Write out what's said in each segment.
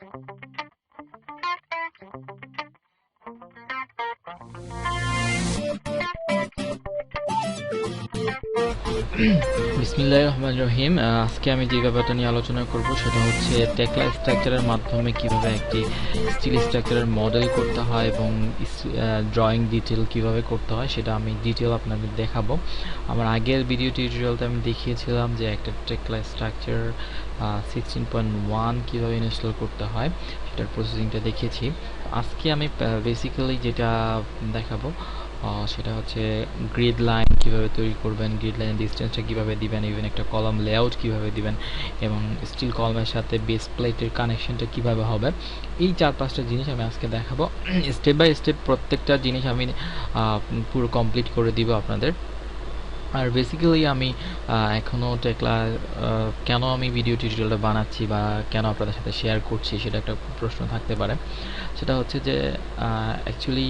Thank you. বিসমিল্লাহির রহমানির রহিম আজকে আমি যে ব্যাপারটা নিয়ে আলোচনা করব, সেটা হচ্ছে টেকলা স্ট্রাকচারের মাধ্যমে কীভাবে একটি স্টিল স্ট্রাকচারের মডেল করতে হয় এবং ড্রয়িং ডিটেল কীভাবে করতে হয়, সেটা আমি ডিটেল আপনাদের দেখাবো। আমার আগের ভিডিও টিউটোরিয়ালতে আমি দেখিয়েছিলাম যে একটা Tekla structure sixteen point one কীভাবে ইনস্টল করতে হয়, সেটার প্রসেসিংটা দেখিয়েছি আজকে আমি বেসিক্যালি যেটা দেখাবো সেটা হচ্ছে গ্রিড লাইন কীভাবে তৈরি করবেন গ্রিড লাইনের ডিস্টেন্সটা কীভাবে দিবেন ইভেন একটা কলাম লেআউট কীভাবে দিবেন, এবং স্টিল কলমের সাথে বেস প্লেটের কানেকশনটা কীভাবে হবে, এই চার পাঁচটা জিনিস আমি আজকে দেখাবো। স্টেপ বাই স্টেপ প্রত্যেকটা জিনিস আমি পুরো কমপ্লিট করে দিব আপনাদের। আর বেসিক্যালি আমি এখনও টেকলা কেন আমি ভিডিও টিউটোরিয়ালটা বানাচ্ছি বা কেন আপনাদের সাথে শেয়ার করছি সেটা একটা প্রশ্ন থাকতে পারে। সেটা হচ্ছে যে অ্যাকচুয়ালি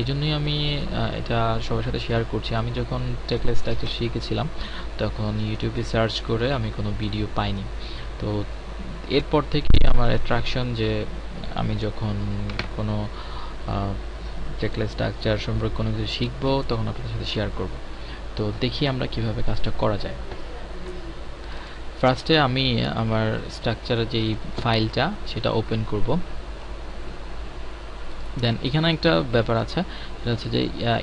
এই জন্যই আমি এটা সবার সাথে শেয়ার করছি। আমি যখন টেকলা স্ট্রাকচার শিখেছিলাম, তখন ইউটিউবে সার্চ করে আমি কোনো ভিডিও পাইনি। তো এরপর থেকেই আমার অ্যাট্রাকশন যে আমি যখন কোনো টেকলা স্ট্রাকচার সম্পর্কে কোনো কিছু শিখব, তখন আপনাদের সাথে শেয়ার করব। তো দেখি আমরা কীভাবে কাজটা করা যায়। ফার্স্টে আমি আমার স্ট্রাকচারের যেই ফাইলটা সেটা ওপেন করব। দেন এখানে একটা ব্যাপার আছে, সেটা হচ্ছে যে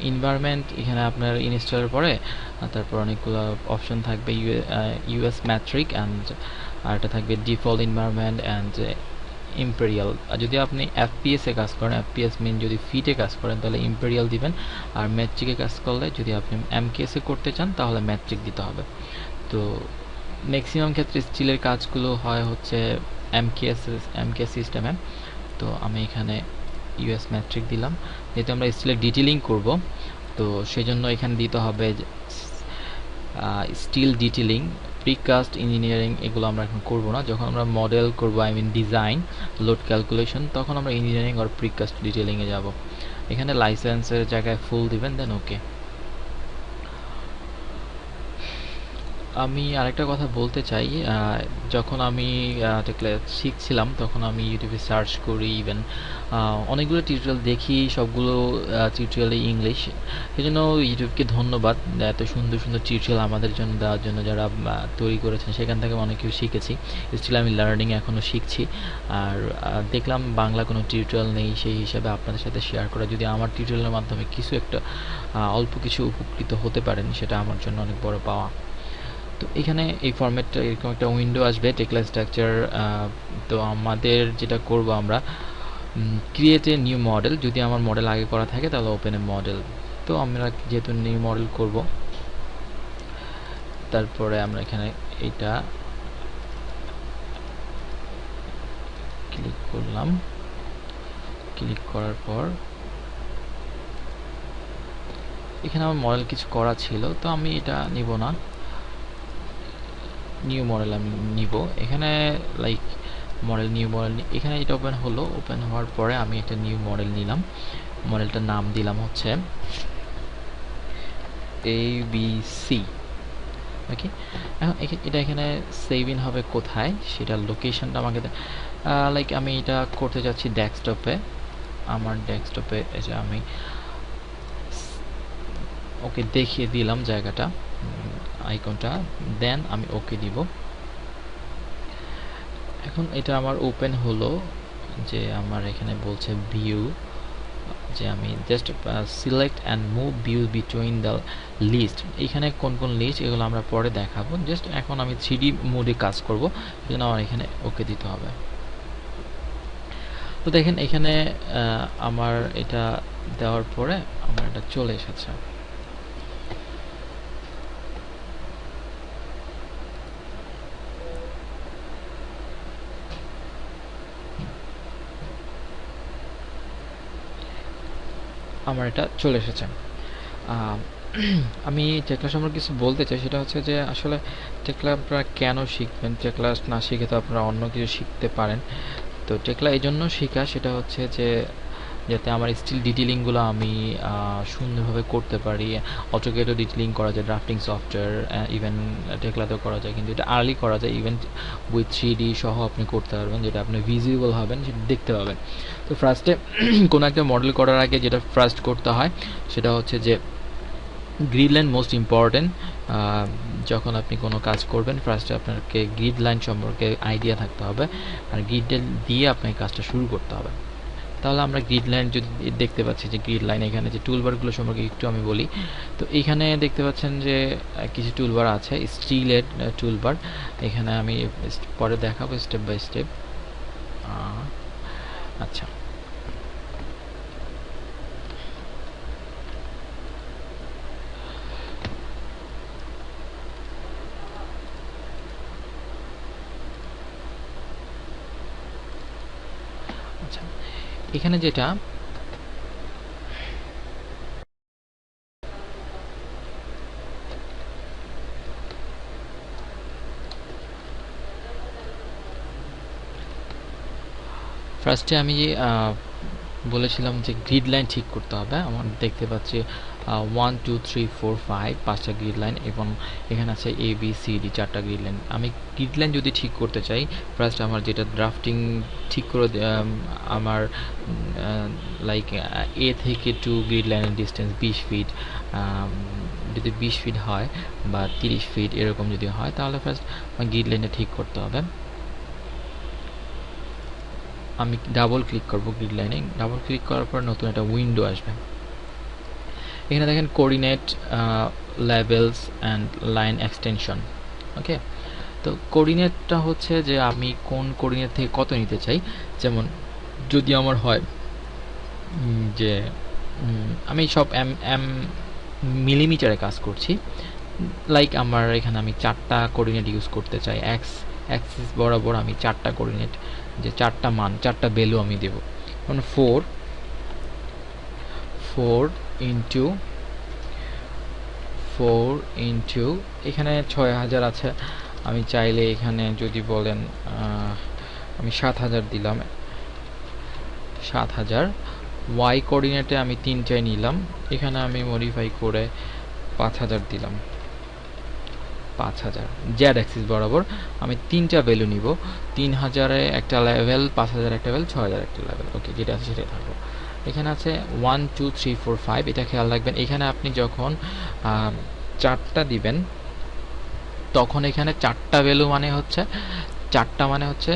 ইনভায়রনমেন্ট এখানে আপনার ইনস্টলের পরে তারপর অনেকগুলো অপশন থাকবে ইউএস ম্যাট্রিক অ্যান্ড আর এটা থাকবে ডিফল্ট ইনভায়রনমেন্ট অ্যান্ড ইম্পেরিয়াল আর যদি আপনি এফপিএস কাজ করেন এফপিএস মিন যদি ফিটে কাজ করেন, তাহলে ইম্পেরিয়াল দিবেন। আর ম্যাট্রিকে কাজ করলে যদি আপনি এমকেএস করতে চান, তাহলে ম্যাট্রিক দিতে হবে। তো ম্যাক্সিমাম ক্ষেত্রে স্টিলের কাজগুলো হয় হচ্ছে এমকেএস এমকেএস সিস্টেমে তো আমি এখানে ইউএস ম্যাট্রিক দিলাম। যেহেতু আমরা স্টিলের ডিটেলিং করব, তো সেজন্য এখানে দিতে হবে স্টিল ডিটেলিং প্রিকাস্ট ইঞ্জিনিয়ারিং এগুলো আমরা এখন করব না। যখন আমরা মডেল করব I mean design load calculation তখন আমরা ইঞ্জিনিয়ারিং আর প্রিকাস্ট ডিটেলিংয়ে যাব। এখানে লাইসেন্সের জায়গায় ফুল দিবেন দেন ওকে আমি আরেকটা কথা বলতে চাই যখন আমি শিখছিলাম, তখন আমি ইউটিউবে সার্চ করি ইভেন অনেকগুলো টিউটোরিয়াল দেখি, সবগুলো টিউটোরিয়ালে ইংলিশ সেই জন্য ইউটিউবকে ধন্যবাদ, এত সুন্দর সুন্দর টিউটোরিয়াল আমাদের জন্য দেওয়ার জন্য যারা তৈরি করেছেন, সেখান থেকে অনেক কিছু শিখেছি। স্টিল আমি লার্নিং এখনও শিখছি। আর দেখলাম বাংলা কোনো টিউটোরিয়াল নেই, সেই হিসাবে আপনাদের সাথে শেয়ার করা। যদি আমার টিউটোরিয়ালের মাধ্যমে কিছু একটা অল্প কিছু উপকৃত হতে পারেন, সেটা আমার জন্য অনেক বড় পাওয়া। তো এখানে এই ফরম্যাটটা এরকম একটা উইন্ডো আসবে টেকলা স্ট্রাকচার তো আমাদের যেটা করব আমরা ক্রিয়েট এ নিউ মডেল যদি আমার মডেল আগে করা থাকে তাহলে ওপেন এ মডেল তো আমরা যেহেতু নিউ মডেল করব, তারপরে আমরা এখানে এটা ক্লিক করলাম। ক্লিক করার পর এখানে আমার মডেল কিছু করা ছিল, তো আমি এটা নিব না। নিউ মডেল আমি নিব। এখানে লাইক মডেল নিউ মডেল এখানে এটা ওপেন হলো। ওপেন হওয়ার পরে আমি একটা নিউ মডেল নিলাম। মডেলটার নাম দিলাম হচ্ছে এ বি সি ওকে এখন এটা এখানে সেভ ইন হবে কোথায়? সেটার লোকেশনটা আমাকে লাইক আমি এটা করতে যাচ্ছি ডেস্কটপে আমার ডেস্কটপে এসে আমি, ওকে দেখিয়ে দিলাম জায়গাটা। আইকনটা দেন আমি ওকে দিব। এখন এটা আমার ওপেন হলো, যে আমার এখানে বলছে ভিউ যে আমি just select and move view between the list এখানে কোন কোন লিস্ট এগুলো আমরা পরে দেখাবো। জাস্ট এখন আমি থ্রি মোডে কাজ করব, সেজন্য আমার এখানে ওকে দিতে হবে। তো দেখেন এখানে আমার এটা দেওয়ার পরে আমার এটা চলে এসেছে। আমার এটা চলে এসেছে। আমি টেকলা সম্পর্কে কিছু বলতে চাই, সেটা হচ্ছে যে আসলে টেকলা আপনারা কেন শিখবেন? টেকলা না শিখে তো আপনারা অন্য কিছু শিখতে পারেন। তো টেকলা এই জন্য শেখা, সেটা হচ্ছে যে যাতে আমার স্টিল ডিটেলিংগুলো আমি সুন্দরভাবে করতে পারি। অটোকেটও ডিটেলিং করা যায় ড্রাফটিং সফটওয়্যার ইভেন টেকলাতেও করা যায়। কিন্তু এটা আর্লি করা যায় ইভেন উইথ থ্রি ডি সহ আপনি করতে পারবেন, যেটা আপনি ভিজিবল হবেন, সেটা দেখতে পাবেন। তো ফার্স্টে কোনো একটা মডেল করার আগে যেটা ফার্স্ট করতে হয়, সেটা হচ্ছে যে গ্রিড লাইন মোস্ট ইম্পর্টেন্ট যখন আপনি কোনো কাজ করবেন ফার্স্টে আপনাকে গ্রিড লাইন সম্পর্কে আইডিয়া থাকতে হবে। আর গ্রিড দিয়ে আপনাকে কাজটা শুরু করতে হবে। তাহলে আমরা গ্রিড লাইন যদি দেখতে পাচ্ছি যে গ্রিড লাইন এখানে যে টুলবারগুলো সম্পর্কে একটু আমি বলি। তো এখানে দেখতে পাচ্ছেন যে কিছু টুলবার আছে স্টিলের টুলবার এখানে আমি পরে দেখাবো স্টেপ বাই স্টেপ আচ্ছা। এখানে যেটা ফার্স্টে আমি বলেছিলাম যে গ্রিড লাইন ঠিক করতে হবে। আমার দেখতে পাচ্ছি one two three four five পাঁচটা গ্রিড লাইন এবং এখানে আছে এ বি সি ডি চারটা গ্রিড লাইন আমি গ্রিড লাইন যদি ঠিক করতে চাই ফার্স্ট আমার যেটা ড্রাফটিং ঠিক করে আমার লাইক এ থেকে টু গ্রিড লাইনের ডিস্টেন্স বিশ ফিট যদি বিশ ফিট হয় বা তিরিশ ফিট এরকম যদি হয়, তাহলে ফার্স্ট আমার গ্রিড লাইনটা ঠিক করতে হবে। আমি ডাবল ক্লিক করব গ্রিড লাইনে ডাবল ক্লিক করার পর নতুন একটা উইন্ডো আসবে। এখানে দেখেন coordinate levels and line extension okay তো কোঅর্ডিনেটটা হচ্ছে যে আমি কোন কোঅর্ডিনেট থেকে কত নিতে চাই? যেমন যদি আমার হয় যে আমি সব এম এম মিলিমিটারে কাজ করছি লাইক আমার এখানে আমি চারটা কোঅর্ডিনেট ইউজ করতে চাই এক্স অ্যাক্সিস বরাবর আমি চারটা কোঅর্ডিনেট যে চারটা মান, চারটা ভ্যালু আমি দেব। মানে four four into four into এখানে ছয় হাজার আছে। আমি চাইলে এখানে যদি বলেন আমি সাত হাজার দিলাম। সাত হাজার। ওয়াই কোঅর্ডিনেটে আমি তিনটায় নিলাম। এখানে আমি মডিফাই করে পাঁচ হাজার দিলাম। পাঁচ হাজার। জ্যাড অ্যাক্সিস বরাবর আমি তিনটা ভ্যালু নিব। তিন হাজারে একটা লেভেল পাঁচ হাজার একটা লেভেল ছয় হাজার একটা লেভেল ওকে যেটা আছে সেটাই থাকল। এখানে আছে one two three four five এটা খেয়াল রাখবেন, এখানে আপনি যখন চারটা দিবেন, তখন এখানে চারটা ভ্যালু মানে হচ্ছে, চারটা মানে হচ্ছে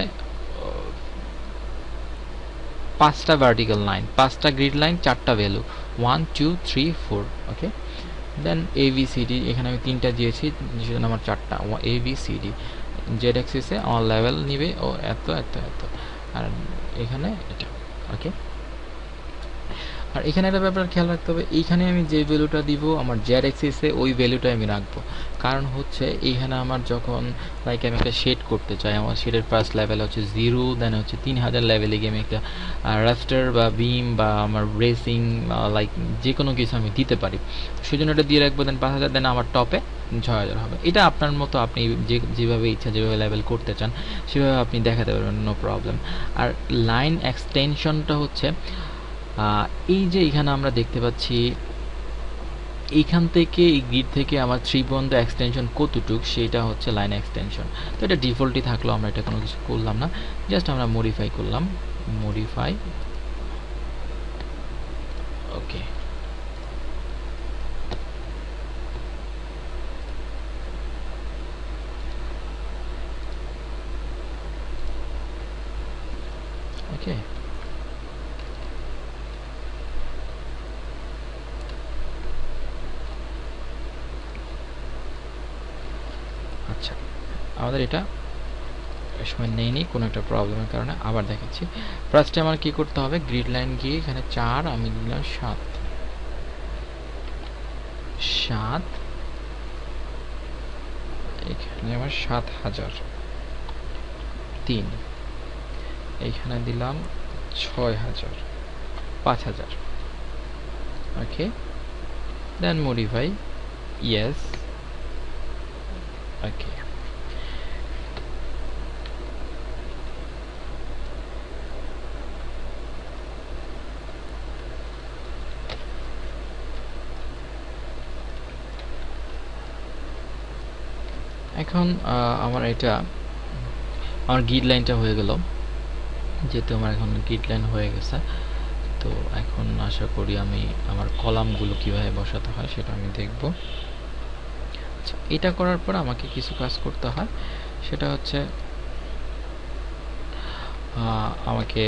পাঁচটা ভার্টিক্যাল লাইন পাঁচটা গ্রিড লাইন চারটা value one two three four okay then A B C D এখানে আমি তিনটা দিয়েছি সেজন্য আমার চারটা। A B C D Z অ্যাক্সিসে আমার লেভেল নিবে, ও এত এত এত। আর এখানে এটা ওকে আর এখানে একটা ব্যাপার খেয়াল রাখতে হবে, এইখানে আমি যে ভ্যালুটা দিব, আমার জেড অ্যাক্সিসে ওই ভ্যালুটা আমি রাখব। কারণ হচ্ছে এইখানে আমার যখন লাইক আমি একটা শেড করতে চাই, আমার শেডের ফার্স্ট লেভেল হচ্ছে জিরো দেন হচ্ছে তিন হাজার লেভেলে গিয়ে আমি একটা রাস্টার বা বিম বা আমার রেসিং লাইক যে কোনো কিছু আমি দিতে পারি। সেজন্য এটা দিয়ে রাখব দেন পাঁচ হাজার দেন আমার টপে ছয় হাজার হবে। এটা আপনার মতো আপনি যে, যেভাবে ইচ্ছা, যেভাবে লেভেল করতে চান, সেভাবে আপনি দেখাতে পারবেন নো প্রবলেম আর লাইন এক্সটেনশনটা হচ্ছে এই যে এখানে আমরা দেখতে পাচ্ছি, এইখান থেকে, এই গ্রিড থেকে আমার থ্রি পর্যন্ত এক্সটেনশন কতটুক, সেটা হচ্ছে লাইন এক্সটেনশন তো এটা ডিফল্টই থাকল, আমরা এটা কোনো কিছু করলাম না। জাস্ট আমরা মডিফাই করলাম মডিফাই ওকে ওকে আচ্ছা আমাদের এটা সময় নেইনি, কোনো একটা প্রবলেমের কারণে আবার দেখাচ্ছি। ফার্স্টে আমার কি করতে হবে? গ্রিড লাইন গিয়ে এখানে চার, আমি দিলাম সাত। সাত, এখানে আমার সাত হাজার। তিন এইখানে দিলাম ছয় হাজার, পাঁচ হাজার। ওকে দেন মডিফাই ইয়েস ওকে এখন আমার এটা, আমার গিড লাইনটা হয়ে গেল। যেহেতু আমার এখন গিড লাইন হয়ে গেছে, তো এখন আশা করি আমি আমার কলামগুলো কীভাবে বসাতে হয় সেটা আমি দেখব। আচ্ছা এটা করার পর আমাকে কিছু কাজ করতে হয়। সেটা হচ্ছে আমাকে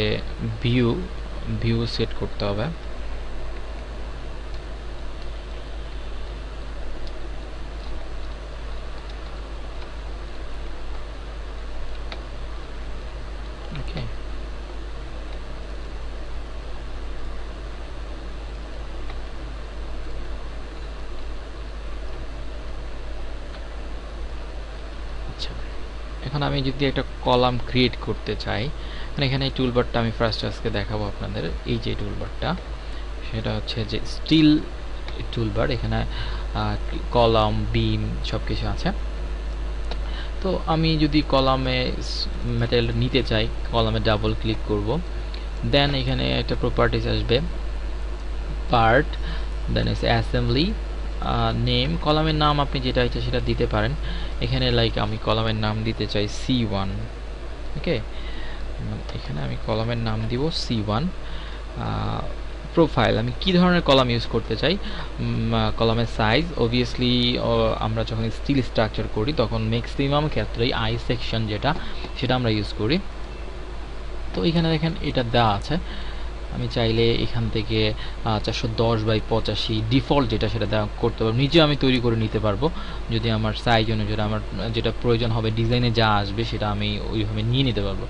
ভিউ ভিউ সেট করতে হবে ওকে আচ্ছা এখন আমি যদি একটা কলাম ক্রিয়েট করতে চাই মানে এখানে এই টুলবারটা আমি ফার্স্ট আজকে দেখাবো আপনাদের, এই যে টুলবারটা সেটা হচ্ছে যে স্টিল টুলবার এখানে কলাম বিম সব কিছু আছে। তো আমি যদি কলামে ম্যাটেরিয়াল নিতে চাই, কলামে ডাবল ক্লিক করব দেন এখানে একটা প্রপার্টিস আসবে পার্ট দেন এসে অ্যাসেম্বলি নেম কলামের নাম আপনি যেটা ইচ্ছা সেটা দিতে পারেন। এখানে লাইক আমি কলামের নাম দিতে চাই সি ওয়ান ওকে এখানে আমি কলামের নাম দিব সি ওয়ান প্রোফাইল আমি কি ধরনের কলাম ইউজ করতে চাই? কলামের সাইজ অবভিয়াসলি আমরা যখন স্টিল স্ট্রাকচার করি, তখন ম্যাক্সিমাম ক্ষেত্রেই আই সেকশন যেটা, সেটা আমরা ইউজ করি। তো এখানে দেখেন, এটা দেওয়া আছে। আমি চাইলে এখান থেকে চারশো দশ বাই পঁচাশি ডিফল্ট যেটা সেটা করতে পারব। নিজে আমি তৈরি করে নিতে পারব। যদি আমার সাইজ অনুযায়ী আমার যেটা প্রয়োজন হবে ডিজাইনে যা আসবে সেটা আমি ওইভাবে নিয়ে নিতে পারব।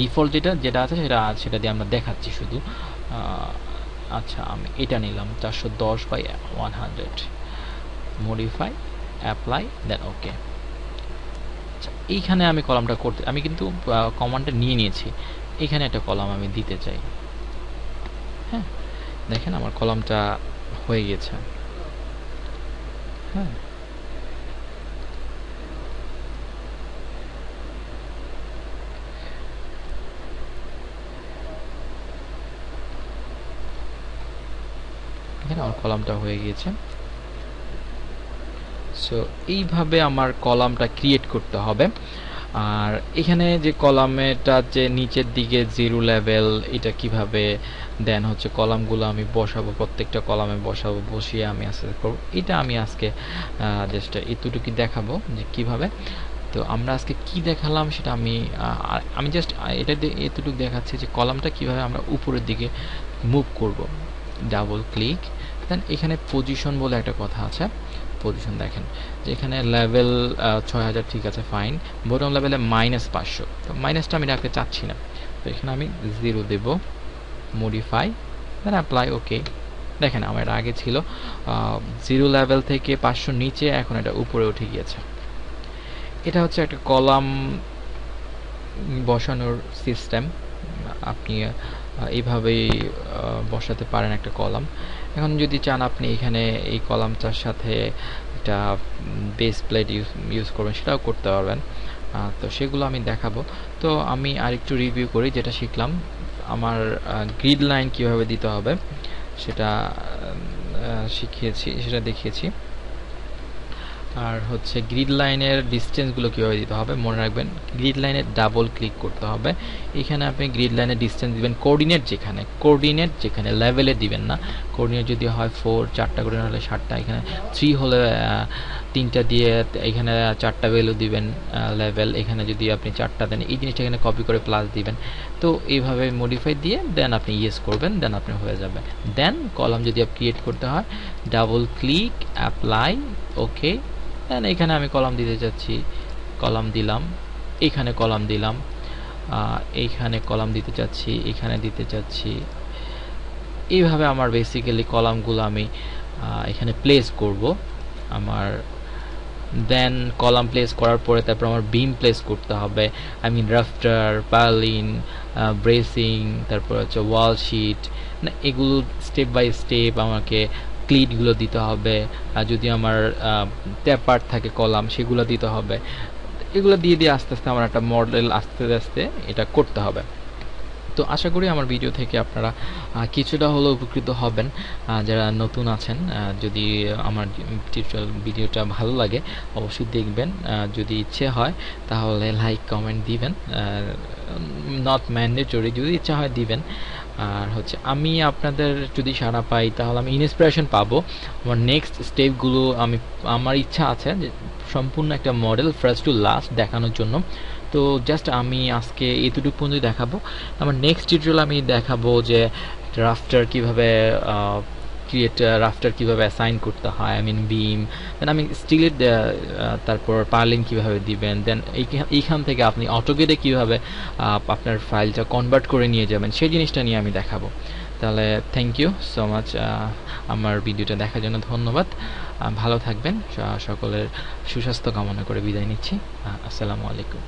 ডিফল্ট যেটা যেটা আছে সেটা সেটা দিয়ে আমরা দেখাচ্ছি শুধু। আচ্ছা আমি এটা নিলাম, চারশো দশ by one hundred modify apply then okay এইখানে আমি কলামটা করতে, আমি কিন্তু কমান্ডটা নিয়ে নিয়েছি। এখানে একটা কলাম আমি দিতে চাই। দেখেন আমার কলামটা হয়ে গেছে। হ্যাঁ। আমার কলামটা হয়ে গিয়েছে। সো এইভাবে আমার কলামটা ক্রিয়েট করতে হবে। আর এখানে যে কলামেটা যে নিচের দিকে জিরো লেভেল এটা কীভাবে দেন হচ্ছে কলামগুলো আমি বসাবো, প্রত্যেকটা কলামে বসাবো, বসিয়ে আমি আস্তে করব। এটা আমি আজকে জাস্ট এতটুকু দেখাবো যে কীভাবে। তো আমরা আজকে কি দেখালাম সেটা আমি আমি জাস্ট এটা এতটুকু দেখাচ্ছি যে কলামটা কীভাবে আমরা উপরের দিকে মুভ করব। ডাবল ক্লিক দেন এখানে পজিশন বলে একটা কথা আছে। পজিশন দেখেন, যে এখানে লেভেল ছয় হাজার ঠিক আছে ফাইন বটম লেভেলে মাইনাস পাঁচশো। তো মাইনাসটা আমি রাখতে চাচ্ছি না। তো এখানে আমি জিরো দেব মডিফাই দেন অ্যাপ্লাই ওকে দেখেন, আমার আগে ছিল জিরো লেভেল থেকে পাঁচশো নিচে, এখন এটা উপরে উঠে গিয়েছে। এটা হচ্ছে একটা কলাম বসানোর সিস্টেম আপনি এইভাবেই বসাতে পারেন একটা কলাম। এখন যদি চান আপনি এখানে এই কলামটার সাথে একটা বেস প্লেট ইউজ ইউজ করবেন, সেটাও করতে পারবেন। তো সেগুলো আমি দেখাবো। তো আমি আরেকটু রিভিউ করি, যেটা শিখলাম। আমার গ্রিড লাইন কীভাবে দিতে হবে, সেটা শিখিয়েছি, সেটা দেখিয়েছি। আর হচ্ছে গ্রিড লাইনের ডিস্টেন্সগুলো কীভাবে দিতে হবে? মনে রাখবেন গ্রিড লাইনে ডাবল ক্লিক করতে হবে। এখানে আপনি গ্রিড লাইনের ডিস্টেন্স দিবেন কোঅর্ডিনেট যেখানে। কোঅর্ডিনেট যেখানে লেভেলে দিবেন না। কোঅর্ডিনেট যদি হয় ফোর চারটা করে হলে সাতটা। এখানে থ্রি হলে তিনটা দিয়ে এখানে চারটা ভ্যালু দিবেন লেভেল এখানে যদি আপনি চারটা দেন, এই জিনিসটা এখানে কপি করে প্লাস দিবেন। তো এইভাবে মডিফাই দিয়ে দেন আপনি ইয়েস করবেন দেন আপনি হয়ে যাবে। দেন কলাম যদি আপনি ক্রিয়েট করতে হয় ডাবল ক্লিক অ্যাপ্লাই ওকে এখানে আমি কলাম দিতে চাচ্ছি কলাম দিলাম। এখানে কলাম দিলাম। এইখানে কলাম দিতে চাচ্ছি এখানে দিতে চাচ্ছি এইভাবে আমার বেসিক্যালি কলামগুলো আমি এখানে প্লেস করব। আমার দেন কলাম প্লেস করার পরে তারপর আমার বিম প্লেস করতে হবে। I mean rafter purlin bracing তারপর হচ্ছে ওয়াল শিট না, এগুলো স্টেপ বাই স্টেপ আমাকে ক্লিটগুলো দিতে হবে, আর যদি আমার ট্যাপার থাকে কলাম, সেগুলো দিতে হবে। এগুলো দিয়ে দিয়ে আস্তে আস্তে আমার একটা মডেল আস্তে আস্তে এটা করতে হবে। তো আশা করি আমার ভিডিও থেকে আপনারা কিছুটা হলেও উপকৃত হবেন। যারা নতুন আছেন যদি আমার টিউটোরিয়াল ভিডিওটা ভালো লাগে, অবশ্যই দেখবেন। যদি ইচ্ছে হয়, তাহলে লাইক কমেন্ট দিবেন। নট ম্যান্ডেটরি যদি ইচ্ছা হয় দিবেন। আর হচ্ছে আমি আপনাদের যদি সাড়া পাই, তাহলে আমি ইন্সপিরেশন পাবো। আমার নেক্সট স্টেপগুলো আমি, আমার ইচ্ছা আছে যে সম্পূর্ণ একটা মডেল ফার্স্ট টু লাস্ট দেখানোর জন্য। তো জাস্ট আমি আজকে এতটুকু পর্যন্ত দেখাবো। আমার নেক্সট টিউটোরিয়াল আমি দেখাবো যে রাফটার কীভাবে ক্রিয়েট রাফটার কীভাবে অ্যাসাইন করতে হয় আই মিন বিম দেন আমি স্টিলের তারপর পার্লিং কীভাবে দিবেন দেন এইখান থেকে আপনি অটোগেটে কীভাবে আপনার ফাইলটা কনভার্ট করে নিয়ে যাবেন, সেই জিনিসটা নিয়ে আমি দেখাবো। তাহলে থ্যাংক ইউ সো মাচ আমার ভিডিওটা দেখার জন্য ধন্যবাদ। ভালো থাকবেন সকলের সুস্বাস্থ্য কামনা করে বিদায় নিচ্ছি। আসসালামু আলাইকুম।